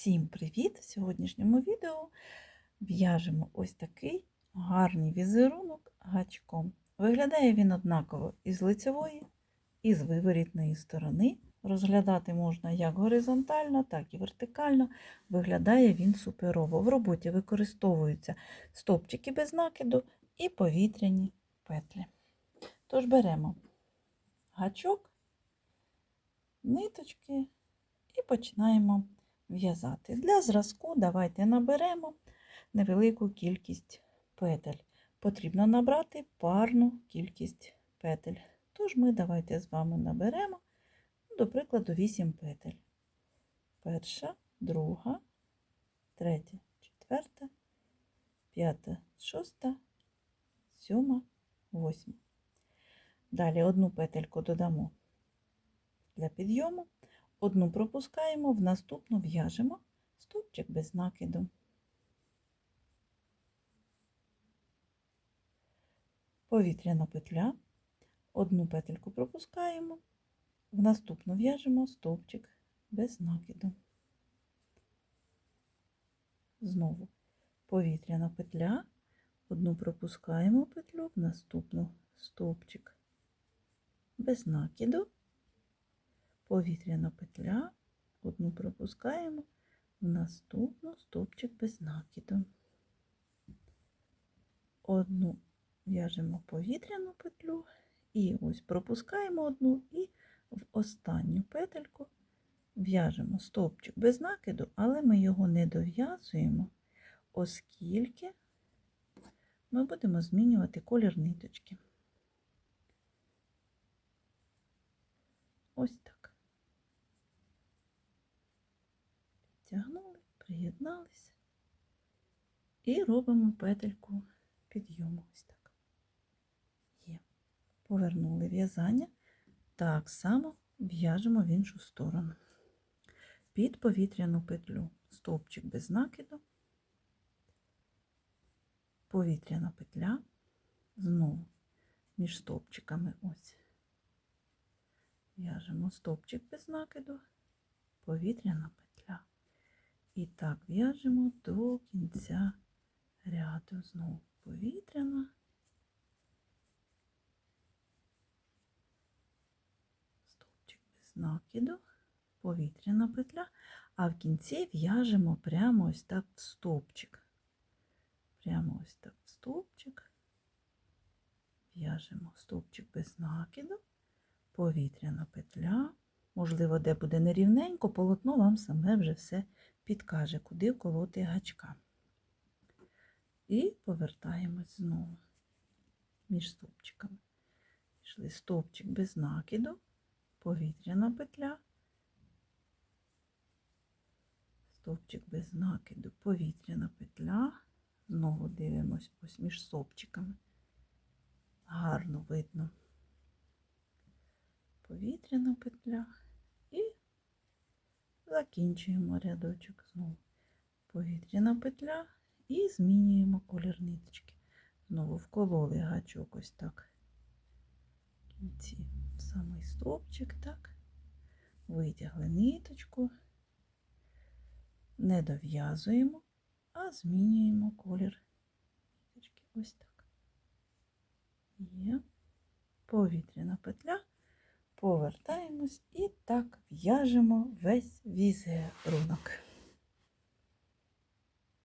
Всім привіт! В сьогоднішньому відео в'яжемо ось такий гарний візерунок гачком. Виглядає він однаково і з лицевої, і з виворітної сторони. Розглядати можна як горизонтально, так і вертикально. Виглядає він суперово. В роботі використовуються стопчики без накиду і повітряні петлі. Тож беремо гачок, ниточки і починаємо в'язати. Для зразку давайте наберемо невелику кількість петель. Потрібно набрати парну кількість петель. Тож ми давайте з вами наберемо, до прикладу, 8 петель. Перша, друга, третя, четверта, п'ята, шоста, сьома, восьма. Далі одну петельку додамо для підйому. Одну пропускаємо, в наступну в'яжемо стовпчик без накиду. Повітряна петля, одну петельку пропускаємо, в наступну в'яжемо стовпчик без накиду. Знову повітряна петля, одну пропускаємо петлю, в наступну стовпчик без накиду повітряна петля, одну пропускаємо, в наступну стовпчик без накиду. Одну в'яжемо повітряну петлю, і ось пропускаємо одну і в останню петельку в'яжемо стовпчик без накиду, але ми його не дов'язуємо, оскільки ми будемо змінювати колір ниточки. Ось так. Тягнули, приєдналися і робимо петельку підйому. Ось так. Є. Повернули в'язання, так само в'яжемо в іншу сторону. Під повітряну петлю стовпчик без накиду, повітряна петля, знову між стовпчиками ось. В'яжемо стовпчик без накиду, повітряна петля. І так в'яжемо до кінця ряду. Знову повітряна. Стовпчик без накиду, повітряна петля, а в кінці в'яжемо прямо ось так в стовпчик. Прямо ось так в стовпчик. В'яжемо стовпчик без накиду, повітряна петля. Можливо, де буде нерівненько, полотно вам саме вже все підкаже, куди вколоти гачка. І повертаємось знову між стовпчиками. Пішли стовпчик без накиду, повітряна петля, стовпчик без накиду, повітряна петля. Знову дивимось ось між стовпчиками. Гарно видно повітряна петля і закінчуємо рядочок знову повітряна петля і змінюємо колір ниточки. Знову вкололи гачок ось так. Кінці самий стовпчик, так, витягли ниточку, не дов'язуємо, а змінюємо колір ниточки. Ось так. Є повітряна петля повертаємось і так в'яжемо весь візерунок.